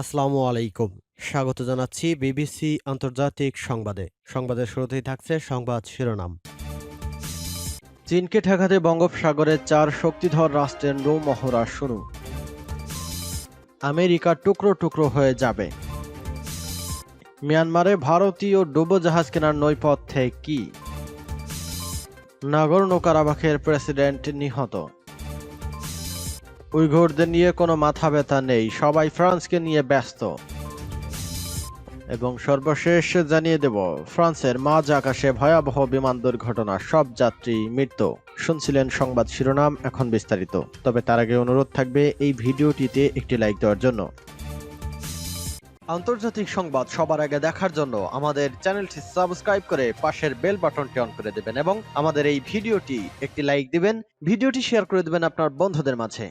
আসসালামু আলাইকুম। স্বাগত জানাচ্ছি বিবিসি আন্তর্জাতিক সংবাদে। সংবাদের শুরুতেই থাকছে সংবাদ শিরোনাম। চীনকে ঠেকাতে বঙ্গোপসাগরে চার শক্তিধর রাষ্ট্রের নৌ মহড়া শুরু। আমেরিকা টুকরো টুকরো হয়ে যাবে। মিয়ানমারে ভারতীয় ডুবোজাহাজ কেনার নৈপথ্যে কি? নাগর্ণ কারাবাখের প্রেসিডেন্ট নিহত। উইঘুরদের নিয়ে কোনো মাথা ব্যথা নেই, সবাই ফ্রান্সকে নিয়ে ব্যস্ত। এবং সর্বশেষ জানিয়ে দেব, ফ্রান্সের মাঝ আকাশে ভয়াবহ বিমান দুর্ঘটনা, সব যাত্রী মৃত্যু। শুনছিলেন সংবাদ শিরোনাম, এখন বিস্তারিত। তবে তার আগে অনুরোধ থাকবে এই ভিডিওটিতে একটি লাইক দেওয়ার জন্য। আন্তর্জাতিক সংবাদ সবার আগে দেখার জন্য আমাদের চ্যানেলটি সাবস্ক্রাইব করে পাশের বেল বাটনটি অন করে দেবেন এবং আমাদের এই ভিডিওটি একটি লাইক দিবেন, ভিডিওটি শেয়ার করে দেবেন আপনার বন্ধুদের মাঝে।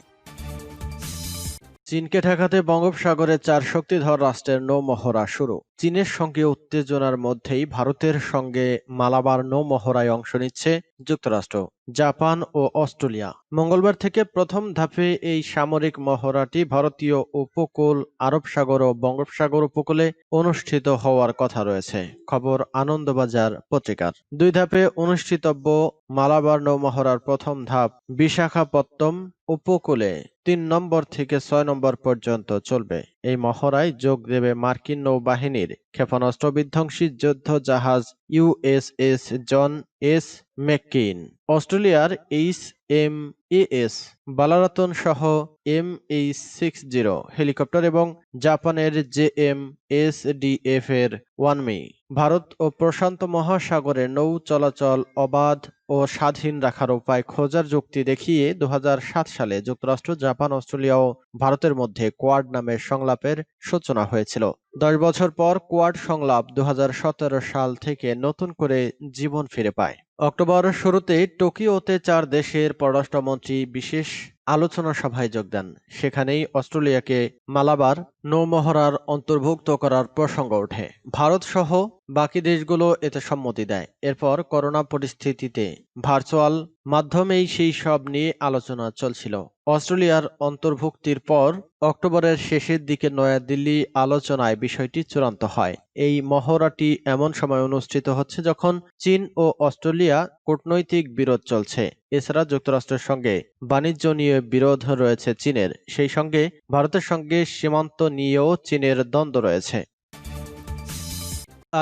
চীনকে ঠেকাতে বঙ্গোপসাগরে চার শক্তিধর রাষ্ট্রের নৌমহড়া শুরু। চীনের সঙ্গে উত্তেজনার মধ্যেই ভারতের সঙ্গে মালাবার নৌমহড়ায় অংশ নিচ্ছে যুক্তরাষ্ট্র। জাপান ও অস্ট্রেলিয়া। মঙ্গলবার থেকে প্রথম ধাপে এই সামরিক মহড়াটি ভারতীয় উপকূল, আরব সাগর ও বঙ্গোপসাগর উপকূলে অনুষ্ঠিত হওয়ার কথা রয়েছে। খবর আনন্দবাজার পত্রিকার। দুই ধাপে অনুষ্ঠিতব্য মালাবার নৌ মহড়ার প্রথম ধাপ বিশাখাপত্তম উপকূলে তিন নম্বর থেকে ছয় নম্বর পর্যন্ত চলবে। এই মহড়ায় যোগ দেবে মার্কিন নৌবাহিনীর ক্ষেপণাস্ত্র বিধ্বংসী যুদ্ধ জাহাজ ইউএসএস জন এস মেককেইন অস্ট্রেলিয়ার এইচ এম এস বালারাতন সহ M H six zero, helicopter এবং জাপানের জে এম এস ডিএফ এর ওয়ানমি। ভারত ও প্রশান্ত মহাসাগরে নৌ চলাচল অবাধ ও স্বাধীন রাখার উপায় খোঁজার যুক্তি দেখিয়ে দু হাজার সাত সালে যুক্তরাষ্ট্র, জাপান, অস্ট্রেলিয়া ও ভারতের মধ্যে কোয়াড নামের সংলাপের সূচনা হয়েছিল। দশ বছর পর কোয়াড সংলাপ দু হাজার সতেরো সাল থেকে নতুন করে জীবন ফিরে পায়। অক্টোবর শুরুতে টোকিওতে চার দেশের পররাষ্ট্রমন্ত্রী বিশেষ আলোচনা সভায় যোগ দেন। সেখানেই অস্ট্রেলিয়াকে মালাবার নৌমহড়ার অন্তর্ভুক্ত করার প্রসঙ্গ ওঠে। ভারত সহ বাকি দেশগুলো এতে সম্মতি দেয়। এরপর করোনা পরিস্থিতিতে ভার্চুয়াল মাধ্যমেই সেই সব নিয়ে আলোচনা চলছিল। অস্ট্রেলিয়ার অন্তর্ভুক্তির পর অক্টোবরের শেষের দিকে নয়াদিল্লি আলোচনায় বিষয়টি চূড়ান্ত হয়। এই মহড়াটি এমন সময় অনুষ্ঠিত হচ্ছে যখন চীন ও অস্ট্রেলিয়া কূটনৈতিক বিরোধ চলছে। এছাড়া যুক্তরাষ্ট্রের সঙ্গে বাণিজ্য নিয়ে বিরোধ রয়েছে চীনের। সেই সঙ্গে ভারতের সঙ্গে সীমান্ত নিয়েও চীনের দ্বন্দ্ব রয়েছে।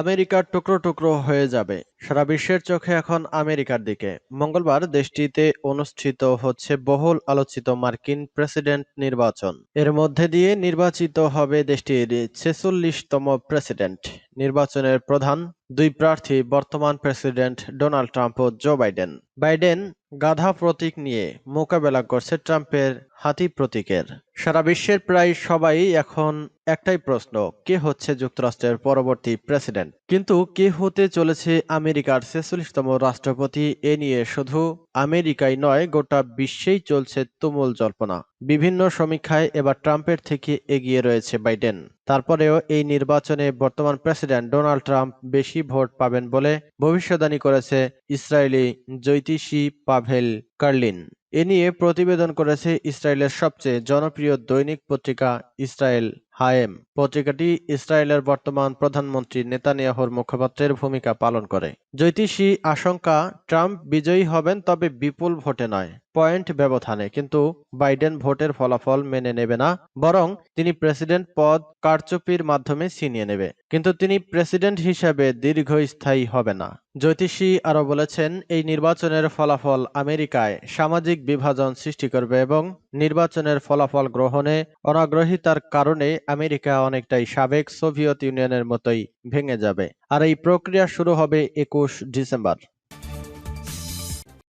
আমেরিকার টুকরো টুকরো হয়ে যাবে। সারা বিশ্বের চোখে এখন আমেরিকার দিকে। মঙ্গলবার দেশটিতে অনুষ্ঠিত হচ্ছে বহুল আলোচিত মার্কিন প্রেসিডেন্ট নির্বাচন। এর মধ্যে দিয়ে নির্বাচিত হবে দেশটির ছেচল্লিশতম প্রেসিডেন্ট। নির্বাচনের প্রধান দুই প্রার্থী বর্তমান প্রেসিডেন্ট ডোনাল্ড ট্রাম্প ও জো বাইডেন। বাইডেন গাধা প্রতীক নিয়ে মোকাবেলা করছে ট্রাম্পের হাতি প্রতীকের। সারা বিশ্বের প্রায় সবাই এখন একটাই প্রশ্ন, কে হচ্ছে যুক্তরাষ্ট্রের পরবর্তী প্রেসিডেন্ট? কিন্তু কে হতে চলেছে আমেরিকার ছেচল্লিশতম রাষ্ট্রপতি এ নিয়ে শুধু আমেরিকাই নয়, গোটা বিশ্বেই চলছে তুমুল জল্পনা। বিভিন্ন সমীক্ষায় এবার ট্রাম্পের থেকে এগিয়ে রয়েছে বাইডেন। তারপরেও এই নির্বাচনে বর্তমান প্রেসিডেন্ট ডোনাল্ড ট্রাম্প বেশি ভোট পাবেন বলে ভবিষ্যদ্বাণী করেছে ইসরায়েলি জ্যোতিষী পাভেল কার্লিন। এ নিয়ে প্রতিবেদন করেছে ইসরায়েলের সবচেয়ে জনপ্রিয় দৈনিক পত্রিকা ইসরায়েল হায়েম। পত্রিকাটি ইসরায়েলের বর্তমান প্রধানমন্ত্রী নেতানিয়াহুর মুখপাত্রের ভূমিকা পালন করে। জ্যোতিষী আশঙ্কা ট্রাম্প বিজয়ী হবেন, তবে বিপুল ভোটে নয়। পয়েন্ট ব্যবধানে, কিন্তু বাইডেন ভোটের ফলাফল মেনে নেবে না, বরং তিনি প্রেসিডেন্ট পদ কারচুপির মাধ্যমে ছিনিয়ে নেবে। কিন্তু তিনি প্রেসিডেন্ট হিসেবে দীর্ঘস্থায়ী হবে না। জ্যোতিষী আরও বলেছেন, এই নির্বাচনের ফলাফল আমেরিকায় সামাজিক বিভাজন সৃষ্টি করবে এবং নির্বাচনের ফলাফল গ্রহণে অনাগ্রহিতার কারণে আমেরিকা অনেকটাই সাবেক সোভিয়েত ইউনিয়নের মতোই ভেঙে যাবে। আর এই প্রক্রিয়া শুরু হবে একুশ ডিসেম্বর।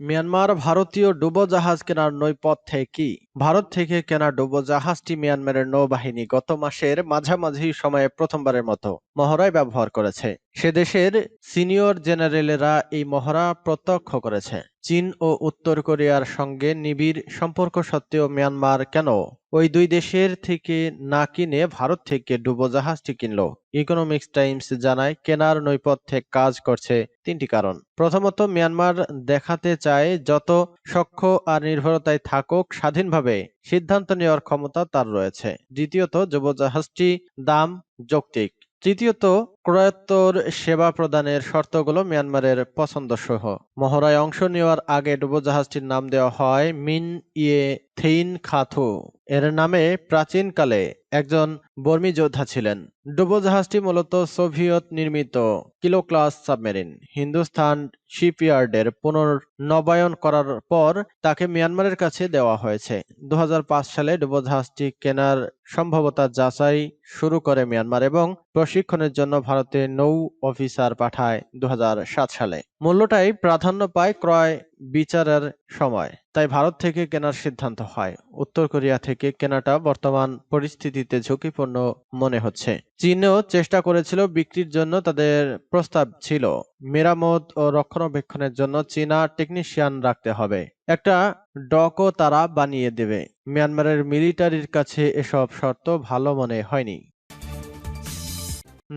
মিয়ানমার ভারতীয় ডুবোজাহাজ কেনার নৈপথ্যে কি? ভারত থেকে কেনা ডুবোজাহাজটি মিয়ানমারের নৌবাহিনী গত মাসের মাঝামাঝি সময়ে প্রথমবারের মতো মহড়ায় ব্যবহার করেছে। সে দেশের সিনিয়র জেনারেলেরা এই মহড়া প্রত্যক্ষ করেছে। চীন ও উত্তর কোরিয়ার সঙ্গে নিবিড় সম্পর্ক সত্ত্বেও মিয়ানমার কেন ওই দুই দেশের থেকে না কিনে ভারত থেকে ডুবোজাহাজটি কিনল। ইকোনমিক্স টাইমস জানায়, কেনার নৈপথ্যে কাজ করছে তিনটি কারণ। প্রথমত, মিয়ানমার দেখাতে চায় যত সখ্য আর নির্ভরতায় থাকুক, স্বাধীনভাবে সিদ্ধান্ত নেওয়ার ক্ষমতা তার রয়েছে। দ্বিতীয়ত, ডুবোজাহাজটি দাম যৌক্তিক। তৃতীয়ত ক্রয়োত্তর সেবা প্রদানের শর্তগুলো মিয়ানমারের পছন্দসহ। মহড়ায় অংশ নেওয়ার আগে ডুবোজাহাজটির নাম দেওয়া হয় মিন ইয়ে থেইন খাথু। এর নামে প্রাচীনকালে একজন বর্মী যোদ্ধা ছিলেন। ডুবোজাহাজটি মূলত সোভিয়েত নির্মিত কিলো ক্লাস সাবমেরিন হিন্দুস্তান শিপইয়ার্ডের পুনর্নবায়ন করার পর তাকে মিয়ানমারের কাছে দেওয়া হয়েছে। দু হাজার পাঁচ সালে ডুবোজাহাজটি কেনার সম্ভবতা যাচাই শুরু করে মিয়ানমার এবং প্রশিক্ষণের জন্য ভারতে নৌ অফিসার পাঠায় দু সালে। মূল্যটাই প্রাধান্য পায় ক্রয় বিচারের সময়। তাই ভারত থেকে কেনার সিদ্ধান্ত হয়। উত্তর কোরিয়া থেকে কেনাটা বর্তমান পরিস্থিতিতে ঝুঁকিপূর্ণ মনে হচ্ছে। চীনও চেষ্টা করেছিল বিক্রির জন্য তাদের প্রস্তাব ছিল। মেরামত ও রক্ষণাবেক্ষণের জন্য চীনা টেকনিশিয়ান রাখতে হবে। একটা ডকও তারা বানিয়ে দেবে। মিয়ানমারের মিলিটারির কাছে এসব শর্ত ভালো মনে হয়নি।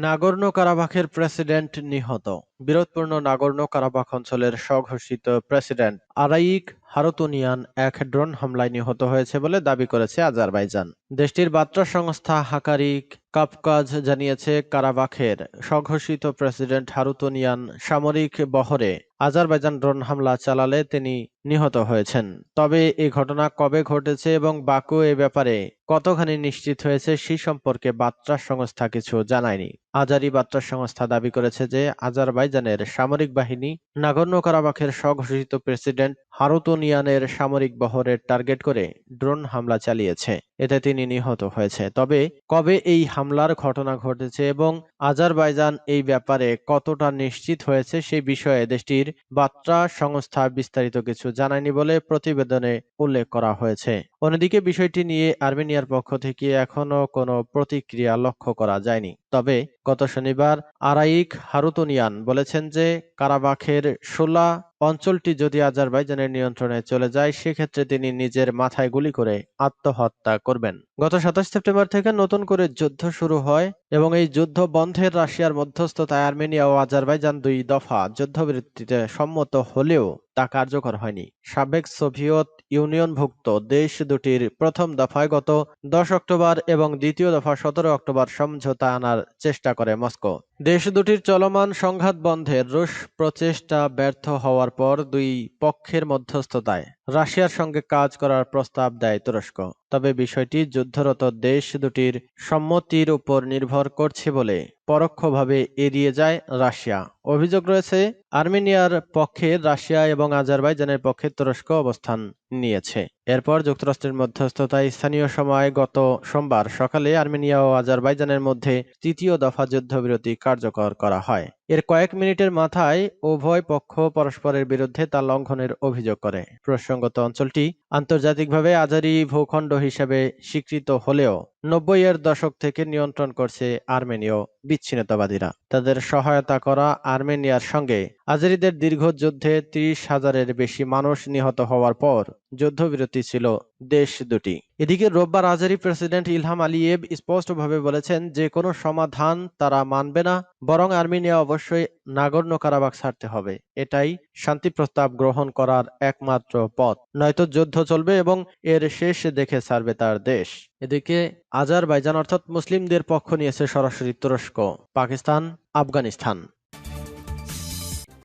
নাগর্ণ কারাবাখের প্রেসিডেন্ট নিহত। বিরোধপূর্ণ নাগর্ণ কারাবাখ অঞ্চলের স্বঘোষিত প্রেসিডেন্ট আরাইক হারতুনিয়ান এক ড্রোন হামলায় নিহত হয়েছে বলে দাবি করেছে আজারবাইজান। দেশটির বার্তা সংস্থা হাকারিক কাপকাজ জানিয়েছে কারাবাখের স্বঘোষিত প্রেসিডেন্ট হারুতুনিয়ান সামরিক বহরে আজারবাইজান ড্রোন হামলা চালালে তিনি নিহত হয়েছেন। তবে এ ঘটনা কবে ঘটেছে এবং বাকু এ ব্যাপারে কতখানি নিশ্চিত হয়েছে সেই সম্পর্কে বার্তা সংস্থা কিছু জানায়নি। আজারি বার্তা সংস্থা দাবি করেছে যে আজারবাইজানের সামরিক বাহিনী নাগর্ণ কারাবাখের স্বঘোষিত প্রেসিডেন্ট হারুতুনিয়ানের সামরিক বহরের টার্গেট করে ড্রোন হামলা চালিয়েছে। এতে তিনি নিহত হয়েছে। তবে কবে এই হামলার ঘটনা ঘটেছে এবং আজারবাইজান এই ব্যাপারে কতটা নিশ্চিত হয়েছে সেই বিষয়ে দেশটির বার্তা সংস্থা বিস্তারিত কিছু জানায়নি বলে প্রতিবেদনে উল্লেখ করা হয়েছে। অন্যদিকে বিষয়টি নিয়ে আর্মেনিয়ার পক্ষ থেকে এখনও কোনো প্রতিক্রিয়া লক্ষ্য করা যায়নি। তবে গত শনিবার আরাইক হারুতুনিয়ান বলেছেন যে কারাবাখের সোলা অঞ্চলটি যদি আজারবাইজানের নিয়ন্ত্রণে চলে যায়, সেক্ষেত্রে তিনি নিজের মাথায় গুলি করে আত্মহত্যা করবেন। গত সাতাশ সেপ্টেম্বর থেকে নতুন করে যুদ্ধ শুরু হয় এবং এই যুদ্ধ বন্ধের রাশিয়ার মধ্যস্থতায় আর্মেনিয়া ও আজারবাইজান দুই দফা যুদ্ধবিরতিতে সম্মত হলেও তা কার্যকর হয়নি। সাবেক সোভিয়েত ইউনিয়নভুক্ত দেশ দুটির প্রথম দফায় গত দশ অক্টোবর এবং দ্বিতীয় দফা সতেরো অক্টোবর সমঝোতা আনার চেষ্টা করে মস্কো। দেশ দুটির চলমান সংঘাত বন্ধের রুশ প্রচেষ্টা ব্যর্থ হওয়ার পর দুই পক্ষের মধ্যস্থতায় রাশিয়ার সঙ্গে কাজ করার প্রস্তাব দেয় তুরস্ক। তবে বিষয়টি যুদ্ধরত দেশ দুটির সম্মতির উপর নির্ভর করছে বলে পরোক্ষভাবে এড়িয়ে যায় রাশিয়া। অভিযোগ রয়েছে, আর্মেনিয়ার পক্ষে রাশিয়া এবং আজারবাইজানের পক্ষে তুরস্ক অবস্থান নিয়েছে। এরপর যুক্তরাষ্ট্রের মধ্যস্থতায় স্থানীয় সময় গত সোমবার সকালে আর্মেনিয়া ও আজারবাইজানের মধ্যে তৃতীয় দফা যুদ্ধবিরতি কার্যকর করা হয়। এর কয়েক মিনিটের মাথায় উভয় পক্ষ পরস্পরের বিরুদ্ধে তা লঙ্ঘনের অভিযোগ করে। প্রসঙ্গত অঞ্চলটি আন্তর্জাতিকভাবে আজারি ভূখণ্ড হিসেবে স্বীকৃত হলেও নব্বই এর দশক থেকে নিয়ন্ত্রণ করছে আর্মেনীয় বিচ্ছিন্নতাবাদীরা। তাদের সহায়তা করা আর্মেনিয়ার সঙ্গে আজারিদের দীর্ঘ যুদ্ধে ত্রিশ হাজারের বেশি মানুষ নিহত হওয়ার পর যুদ্ধবিরতি ছিল দেশ দুটি। এদিকে রোববার আজারি প্রেসিডেন্ট ইলহাম আলিয়েভ স্পষ্টভাবে বলেছেন যে কোনো সমাধান তারা মানবে না, বরং আর্মেনিয়া অবশ্যই নাগর্ণ কারাবাক ছাড়তে হবে। এটাই শান্তি প্রস্তাব গ্রহণ করার একমাত্র পথ। নয়তো যুদ্ধ চলবে এবং এর শেষ দেখে ছাড়বে তার দেশ। এদিকে আজারবাইজান অর্থাৎ মুসলিমদের পক্ষ নিয়েছে সরাসরি তুরস্ক। পাকিস্তান, আফগানিস্তান।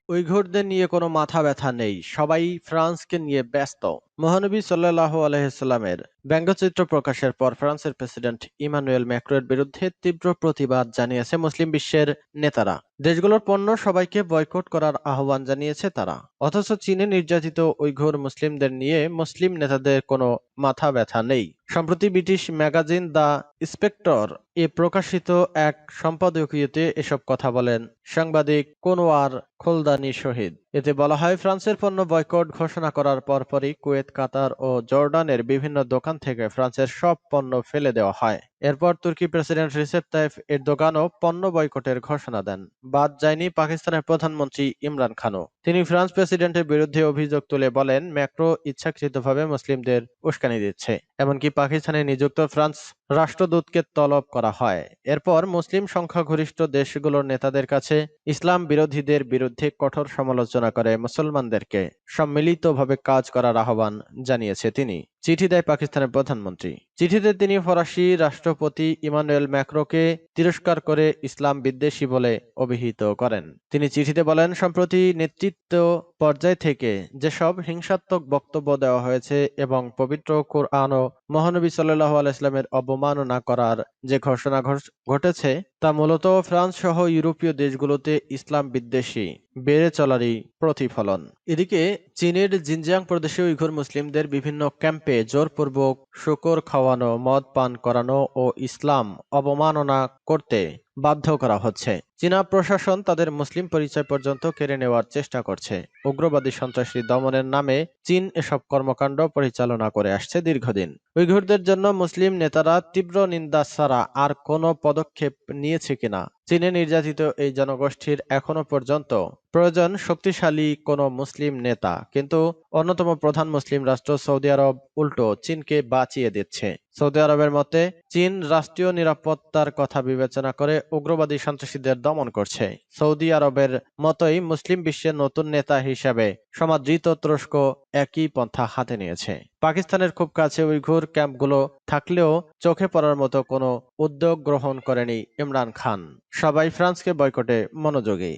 উইঘুরদের নিয়ে কোনো মাথা ব্যথা নেই। সবাই ফ্রান্সকে নিয়ে ব্যস্ত। মহানবী সাল্লাহ আলহিসাল্লামের ব্যঙ্গচিত্র প্রকাশের পর ফ্রান্সের প্রেসিডেন্ট ইমানুয়েল ম্যাক্রোয়ের বিরুদ্ধে তীব্র প্রতিবাদ জানিয়েছে মুসলিম বিশ্বের নেতারা। দেশগুলোর পণ্য সবাইকে বয়কট করার আহ্বান জানিয়েছে তারা। অথচ চীনে নির্যাতিত উইঘুর মুসলিমদের নিয়ে মুসলিম নেতাদের কোনো মাথা ব্যথা নেই। সম্প্রতি ব্রিটিশ ম্যাগাজিন দ্য স্পেক্টর এ প্রকাশিত এক সম্পাদকীয়তে এসব কথা বলেন সাংবাদিক কোনোয়ার খোলদানি শহীদ। এতে বলা হয়, ফ্রান্সের পণ্য বয়কট ঘোষণা করার পরপরই কুয়েত, কাতার ও জর্ডানের বিভিন্ন দোকান থেকে ফ্রান্সের সব পণ্য ফেলে দেওয়া হয়। এরপর তুর্কি প্রেসিডেন্ট রিসেপ তাইফ এরদোগানও পণ্য বয়কটের ঘোষণা দেন। বাদ যায়নি পাকিস্তানের প্রধানমন্ত্রী ইমরান খানও। তিনি ফ্রান্স প্রেসিডেন্টের বিরুদ্ধে অভিযোগ তুলে বলেন, ম্যাক্রো ইচ্ছাকৃতভাবে মুসলিমদের উস্কানি দিচ্ছে। এমনকি পাকিস্তানে নিযুক্ত ফ্রান্স রাষ্ট্রদূতকে তলব করা হয়। এরপর মুসলিম সংখ্যাগরিষ্ঠ দেশগুলোর নেতাদের কাছে ইসলাম বিরোধীদের বিরুদ্ধে কঠোর সমালোচনা করে মুসলমানদেরকে সম্মিলিতভাবে কাজ করার আহ্বান জানিয়েছে তিনি। চিঠি দেয় পাকিস্তানের প্রধানমন্ত্রী। চিঠিতে তিনি ফরাসি রাষ্ট্রপতি ইমানুয়েল ম্যাক্রোকে তিরস্কার করে ইসলাম বিদ্বেষী বলে অভিহিত করেন। তিনি চিঠিতে বলেন, সম্প্রতি নেতৃত্ব পর্যায় থেকে যেসব হিংসাত্মক বক্তব্য দেওয়া হয়েছে এবং পবিত্র কোরআন ও মহানবী সাল্লাহ আলাইস্লামের অবমাননা করার যে ঘোষণা ঘটেছে তা মূলত ফ্রান্স সহ ইউরোপীয় দেশগুলোতে ইসলাম বিদ্বেষী, বেড়ে চলারই প্রতিফলন। এদিকে চীনের জিনজিয়াং প্রদেশে উইঘুর মুসলিমদের বিভিন্ন ক্যাম্পে জোরপূর্বক শুকর খাওয়ানো, মদ পান করানো ও ইসলাম অবমাননা করতে বাধ্য করা হচ্ছে। চীনা প্রশাসন তাদের মুসলিম পরিচয় পর্যন্ত কেড়ে নেওয়ার চেষ্টা করছে। উগ্রবাদী সন্ত্রাসী দমনের নামে চীন এসব কর্মকাণ্ড পরিচালনা করে আসছে দীর্ঘদিন। উইঘুরদের জন্য মুসলিম নেতারা তীব্র নিন্দা ছাড়া আর কোনো পদক্ষেপ নিয়েছে কিনা চীনে নির্যাতিত এই জনগোষ্ঠীর এখনও পর্যন্ত প্রয়োজন শক্তিশালী কোনো মুসলিম নেতা, কিন্তু অন্যতম প্রধান মুসলিম রাষ্ট্র সৌদি আরব উল্টো চীনকে বাঁচিয়ে দিচ্ছে। সৌদি আরবের মতে, চীন রাষ্ট্রীয় নিরাপত্তার কথা বিবেচনা করে উগ্রবাদী সন্ত্রাসীদের দমন করছে। সৌদি আরবের মতোই মুসলিম বিশ্বের নতুন নেতা হিসাবে সমাদৃত তুরস্ক একই পন্থা হাতে নিয়েছে। পাকিস্তানের খুব কাছে উইঘুর ক্যাম্পগুলো থাকলেও চোখে পড়ার মতো কোনো উদ্যোগ গ্রহণ করেনি ইমরান খান। সবাই ফ্রান্সকে বয়কটে মনোযোগী।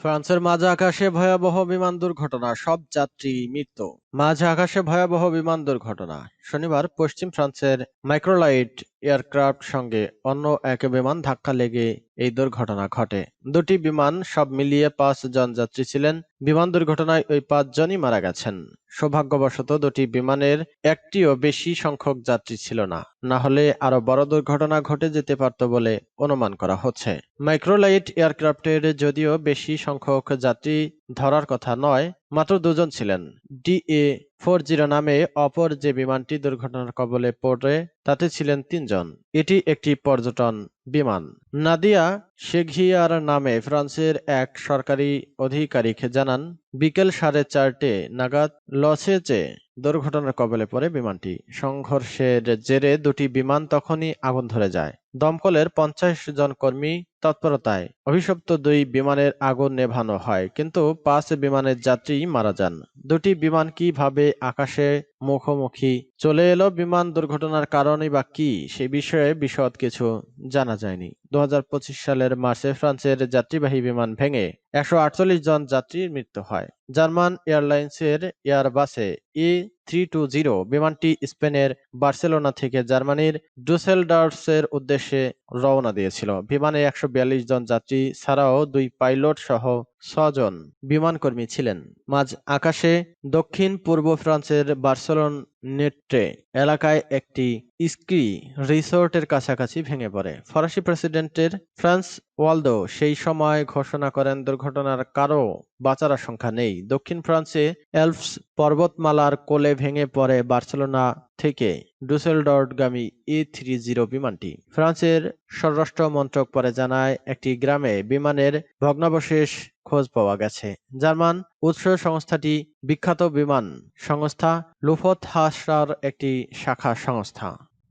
ফ্রান্সের মাঝ আকাশে ভয়াবহ বিমান দুর্ঘটনা, সব যাত্রী মৃত্যু। মাঝ আকাশে ভয়াবহ বিমান দুর্ঘটনা শনিবার পশ্চিম ফ্রান্সের মাইক্রোলাইট এয়ারক্রাফট সঙ্গে অন্য এক বিমান ধাক্কা লেগে এই দুর্ঘটনা ঘটে। দুটি বিমান সব মিলিয়ে পাঁচ জন যাত্রী ছিলেন। বিমান দুর্ঘটনায় ওই পাঁচজনই মারা গেছেন। সৌভাগ্যবশত দুটি বিমানের একটিও বেশি সংখ্যক যাত্রী ছিল না। না হলে আরও বড় দুর্ঘটনা ঘটে যেতে পারত বলে অনুমান করা হচ্ছে। মাইক্রোলাইট এয়ারক্রাফটের যদিও বেশি সংখ্যক যাত্রী ধরার কথা নয়, মাত্র দুজন ছিলেন। ডিএ ফোর জিরো নামে অপর যে বিমানটি দুর্ঘটনার কবলে পড়ে, তাতে ছিলেন তিনজন। এটি একটি পর্যটন বিমান। নাদিয়া শেঘিয়ার নামে ফ্রান্সের এক সরকারি আধিকারিক জানান, বিকেল সাড়ে চারটে নাগাদ লসেচে দুর্ঘটনার কবলে পড়ে বিমানটি। সংঘর্ষের জেরে দুটি বিমান তখনই আগুন ধরে যায়। দমকলের পঞ্চাশ জন কর্মী তৎপরতায়। অভিশপ্ত দুই বিমানের আগুন নেভানো হয়, কিন্তু পাঁচ বিমানের যাত্রী মারা যান। দুটি বিমান কীভাবে আকাশে মুখোমুখি চলে এলো, বিমান দুর্ঘটনার কারণে বা কি, সে বিষয়ে বিশদ কিছু জানা যায়নি। দু হাজার পঁচিশ সালের মার্চে ফ্রান্সের যাত্রীবাহী বিমান ভেঙে একশো আটচল্লিশ জন যাত্রীর মৃত্যু হয়। জার্মান এয়ারলাইন্সের এয়ারবাসে এ থ্রি টু জিরো বিমানটি স্পেনের বার্সেলোনা থেকে জার্মানির ডুসেলডার্সের উদ্দেশ্যে রওনা দিয়েছিল। বিমানে একশো বিয়াল্লিশ জন যাত্রী ছাড়াও দুই পাইলট সহ ছজন বিমানকর্মী ছিলেন। মাঝ আকাশে দক্ষিণ পূর্ব ফ্রান্সের বার্সেলন নেট্রে এলাকায় একটি স্কি রিসোর্টের কাছাকাছি ভেঙে পড়ে। ফরাসি প্রেসিডেন্টের ফ্রান্স ওয়ালদো সেই সময় ঘোষণা করেন, দুর্ঘটনার কারও বাঁচার আশঙ্কা নেই। দক্ষিণ ফ্রান্সে এলফস পর্বতমালার কোলে ভেঙে পড়ে বার্সেলোনা থেকে ডুসেলডর্টগামী ই থ্রি জিরো বিমানটি ফ্রান্সের স্বরাষ্ট্র মন্ত্রক পরে জানায়, একটি গ্রামে বিমানের ভগ্নাবশেষ খোঁজ পাওয়া গেছে। জার্মান উৎস সংস্থাটি বিখ্যাত বিমান সংস্থা লুফত লুফথহাসার একটি শাখা সংস্থা।